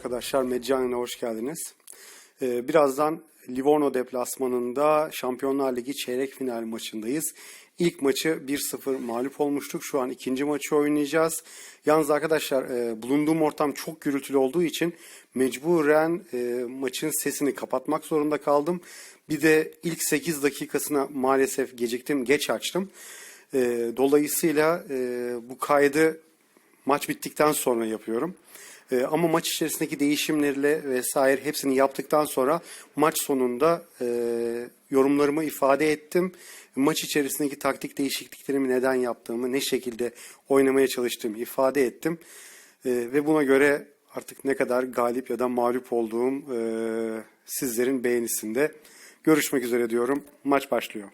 arkadaşlar, Meccanen'e hoş geldiniz. Ee, birazdan Livorno deplasmanında Şampiyonlar Ligi çeyrek final maçındayız. İlk maçı 1-0 mağlup olmuştuk. Şu an ikinci maçı oynayacağız. Yalnız arkadaşlar e, bulunduğum ortam çok gürültülü olduğu için mecburen e, maçın sesini kapatmak zorunda kaldım. Bir de ilk 8 dakikasına maalesef geciktim, geç açtım. E, dolayısıyla e, bu kaydı maç bittikten sonra yapıyorum. Ee, ama maç içerisindeki değişimlerle vesaire hepsini yaptıktan sonra maç sonunda e, yorumlarımı ifade ettim. Maç içerisindeki taktik değişikliklerimi neden yaptığımı, ne şekilde oynamaya çalıştığımı ifade ettim. E, ve buna göre artık ne kadar galip ya da mağlup olduğum e, sizlerin beğenisinde. Görüşmek üzere diyorum. Maç başlıyor.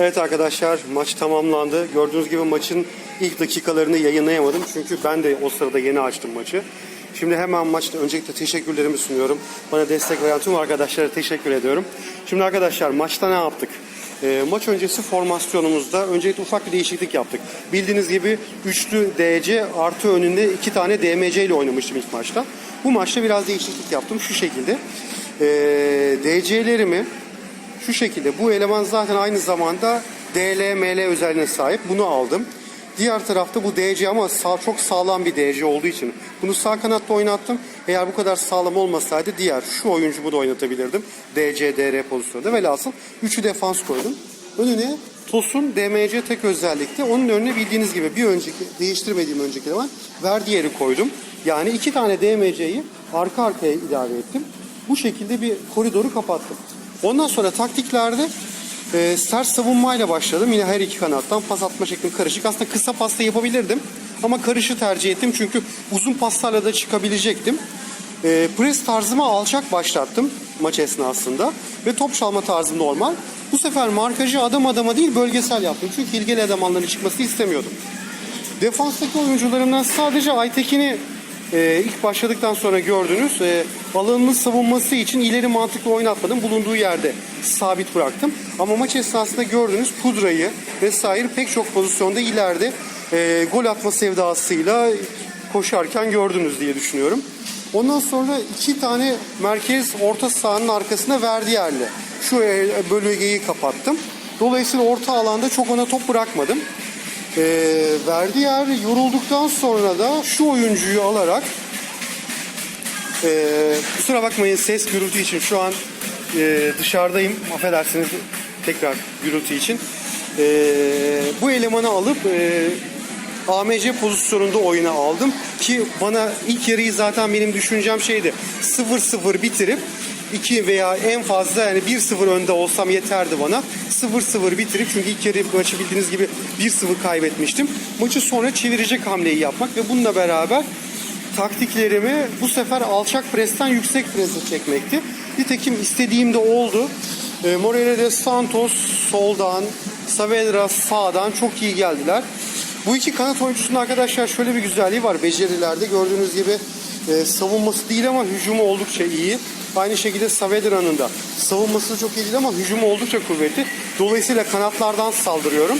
Evet arkadaşlar maç tamamlandı. Gördüğünüz gibi maçın ilk dakikalarını yayınlayamadım. Çünkü ben de o sırada yeni açtım maçı. Şimdi hemen maçta öncelikle teşekkürlerimi sunuyorum. Bana destek veren tüm arkadaşlara teşekkür ediyorum. Şimdi arkadaşlar maçta ne yaptık? Ee, maç öncesi formasyonumuzda öncelikle ufak bir değişiklik yaptık. Bildiğiniz gibi üçlü DC artı önünde iki tane DMC ile oynamıştım ilk maçta. Bu maçta biraz değişiklik yaptım şu şekilde. Ee, DC'lerimi şu şekilde bu eleman zaten aynı zamanda DLML özelliğine sahip. Bunu aldım. Diğer tarafta bu DC ama sağ, çok sağlam bir DC olduğu için bunu sağ kanatta oynattım. Eğer bu kadar sağlam olmasaydı diğer şu oyuncumu da oynatabilirdim. DC, DR pozisyonda. Velhasıl 3'ü defans koydum. Önüne Tosun DMC tek özellikte. Onun önüne bildiğiniz gibi bir önceki değiştirmediğim önceki eleman Verdier'i koydum. Yani iki tane DMC'yi arka arkaya ilave ettim. Bu şekilde bir koridoru kapattım. Ondan sonra taktiklerde e, sert savunmayla başladım. Yine her iki kanattan pas atma şeklim karışık. Aslında kısa pasta yapabilirdim. Ama karışı tercih ettim çünkü uzun paslarla da çıkabilecektim. E, pres tarzımı alçak başlattım maç esnasında. Ve top çalma tarzım normal. Bu sefer markajı adam adama değil bölgesel yaptım. Çünkü ilgili elemanların çıkmasını istemiyordum. Defanstaki oyuncularımdan sadece Aytekin'i e, ilk başladıktan sonra gördünüz. E, alanını savunması için ileri mantıklı oynatmadım. Bulunduğu yerde sabit bıraktım. Ama maç esnasında gördünüz Pudra'yı vesaire pek çok pozisyonda ileride e, gol atma sevdasıyla koşarken gördünüz diye düşünüyorum. Ondan sonra iki tane merkez orta sahanın arkasına verdi yerle. Şu e, bölgeyi kapattım. Dolayısıyla orta alanda çok ona top bırakmadım. E, verdiği yer yorulduktan sonra da şu oyuncuyu alarak e, kusura bakmayın ses gürültü için şu an e, dışarıdayım. Affedersiniz tekrar gürültü için. E, bu elemanı alıp e, AMC pozisyonunda oyuna aldım ki bana ilk yarıyı zaten benim düşüncem şeydi. 0-0 bitirip 2 veya en fazla yani 1-0 önde olsam yeterdi bana. 0-0 bitirip çünkü ilk yarı maçı bildiğiniz gibi 1-0 kaybetmiştim. Maçı sonra çevirecek hamleyi yapmak ve bununla beraber taktiklerimi bu sefer alçak presten yüksek prese çekmekti. Nitekim istediğim de oldu. E, Moreira de Santos soldan, Saavedra sağdan çok iyi geldiler. Bu iki kanat oyuncusunun arkadaşlar şöyle bir güzelliği var becerilerde. Gördüğünüz gibi e, savunması değil ama hücumu oldukça iyi. Aynı şekilde Saavedra'nın da savunması çok iyi değil ama hücumu oldukça kuvvetli. Dolayısıyla kanatlardan saldırıyorum.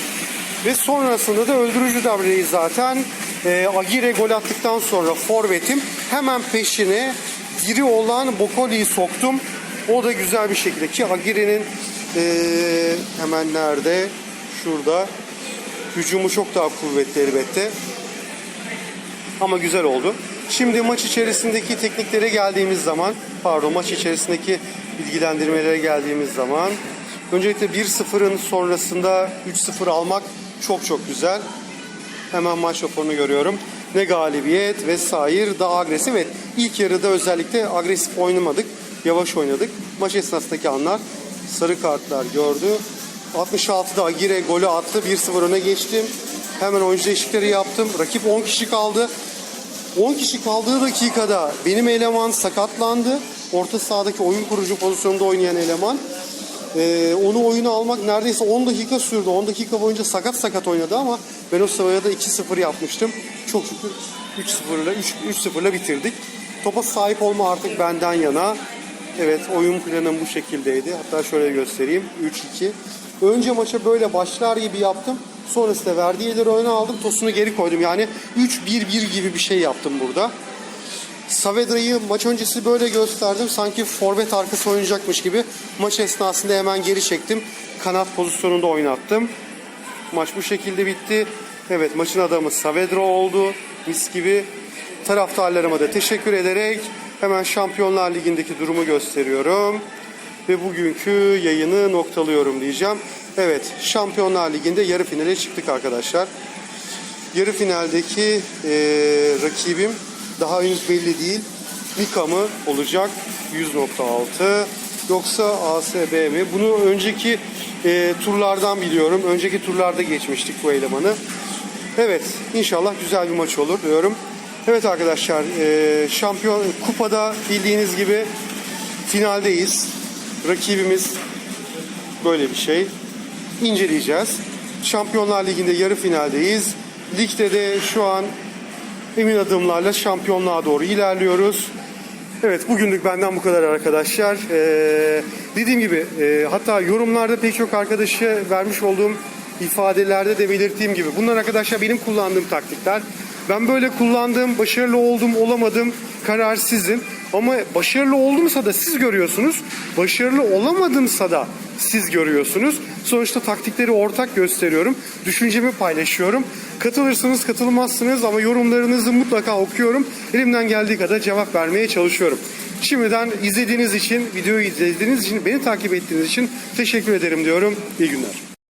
Ve sonrasında da öldürücü darbeyi zaten e, Agire gol attıktan sonra forvetim hemen peşine diri olan Bokoli'yi soktum. O da güzel bir şekilde ki Agire'nin e, hemen nerede? Şurada. Hücumu çok daha kuvvetli elbette. Ama güzel oldu. Şimdi maç içerisindeki tekniklere geldiğimiz zaman, pardon maç içerisindeki bilgilendirmelere geldiğimiz zaman öncelikle 1-0'ın sonrasında 3-0 almak çok çok güzel. Hemen maç raporunu görüyorum. Ne galibiyet vesaire daha agresif. Evet ilk yarıda özellikle agresif oynamadık. Yavaş oynadık. Maç esnasındaki anlar sarı kartlar gördü. 66'da Agire golü attı. 1-0 öne geçtim. Hemen oyuncu değişiklikleri yaptım. Rakip 10 kişi kaldı. 10 kişi kaldığı dakikada benim eleman sakatlandı. Orta sahadaki oyun kurucu pozisyonda oynayan eleman. Ee, onu oyuna almak neredeyse 10 dakika sürdü. 10 dakika boyunca sakat sakat oynadı ama ben o sırada 2-0 yapmıştım. Çok şükür 3-0'la 3-0'la bitirdik. Topa sahip olma artık benden yana. Evet oyun planım bu şekildeydi. Hatta şöyle göstereyim. 3-2. Önce maça böyle başlar gibi yaptım. Sonrasında verdiği ileri oyuna aldım. Tosunu geri koydum. Yani 3-1-1 gibi bir şey yaptım burada. Saavedra'yı maç öncesi böyle gösterdim. Sanki forvet arkası oynayacakmış gibi. Maç esnasında hemen geri çektim. Kanat pozisyonunda oynattım. Maç bu şekilde bitti. Evet maçın adamı Saavedra oldu. Mis gibi. Taraftarlarıma da teşekkür ederek hemen Şampiyonlar Ligi'ndeki durumu gösteriyorum. Ve bugünkü yayını noktalıyorum diyeceğim. Evet Şampiyonlar Ligi'nde yarı finale çıktık arkadaşlar. Yarı finaldeki e, rakibim daha henüz belli değil. Mika mı olacak 100.6 yoksa ASB mi? Bunu önceki e, turlardan biliyorum. Önceki turlarda geçmiştik bu elemanı. Evet inşallah güzel bir maç olur diyorum. Evet arkadaşlar e, şampiyon kupada bildiğiniz gibi finaldeyiz. Rakibimiz böyle bir şey. inceleyeceğiz. Şampiyonlar Ligi'nde yarı finaldeyiz. Ligde de şu an emin adımlarla şampiyonluğa doğru ilerliyoruz. Evet bugünlük benden bu kadar arkadaşlar. Ee, dediğim gibi e, hatta yorumlarda pek çok arkadaşa vermiş olduğum ifadelerde de belirttiğim gibi bunlar arkadaşlar benim kullandığım taktikler. Ben böyle kullandığım, başarılı oldum, olamadım karar sizin. Ama başarılı oldumsa da siz görüyorsunuz. Başarılı olamadımsa da siz görüyorsunuz. Sonuçta taktikleri ortak gösteriyorum. Düşüncemi paylaşıyorum. Katılırsınız, katılmazsınız ama yorumlarınızı mutlaka okuyorum. Elimden geldiği kadar cevap vermeye çalışıyorum. Şimdiden izlediğiniz için, videoyu izlediğiniz için, beni takip ettiğiniz için teşekkür ederim diyorum. İyi günler.